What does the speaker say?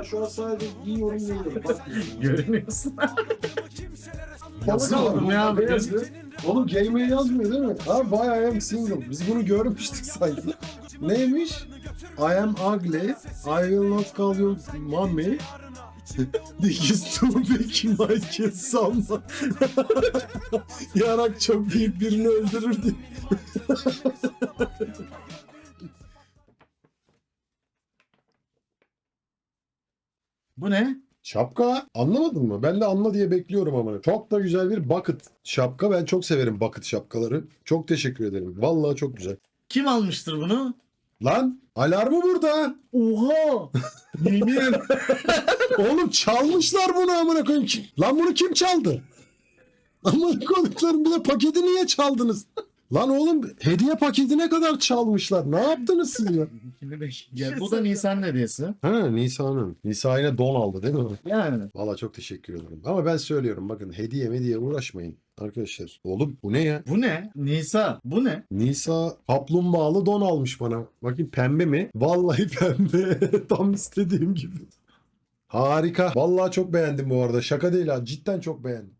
Valla şu an sadece giyiyorum geliyorum. Görünüyorsun. Nasıl oğlum ya? Ne yazıyor? Oğlum game'e yazmıyor değil mi? Ha bayağı I am single. Biz bunu görmüştük sanki. Neymiş? I am ugly. I will not call you mommy. This is too big my kids sanma. Yarak çok büyük birini öldürür diye. Bu ne? Şapka anlamadın mı? Ben de anla diye bekliyorum ama. Çok da güzel bir bucket şapka. Ben çok severim bucket şapkaları. Çok teşekkür ederim. Vallahi çok güzel. Kim almıştır bunu? Lan alarmı burada. Oha! Yemin Oğlum çalmışlar bunu amına koyayım. Lan bunu kim çaldı? Amına koyduklarım bir de paketi niye çaldınız? Lan oğlum hediye paketine kadar çalmışlar. Ne yaptınız siz ya? ya, bu da Nisan hediyesi. Ha Nisa'nın. Nisa yine don aldı değil mi? Yani. Valla çok teşekkür ederim. Ama ben söylüyorum bakın hediye mediye uğraşmayın arkadaşlar. Oğlum bu ne ya? Bu ne? Nisa. Bu ne? Nisa kaplumbağalı don almış bana. Bakayım pembe mi? Vallahi pembe. Tam istediğim gibi. Harika. Vallahi çok beğendim bu arada. Şaka değil ha. Cidden çok beğendim.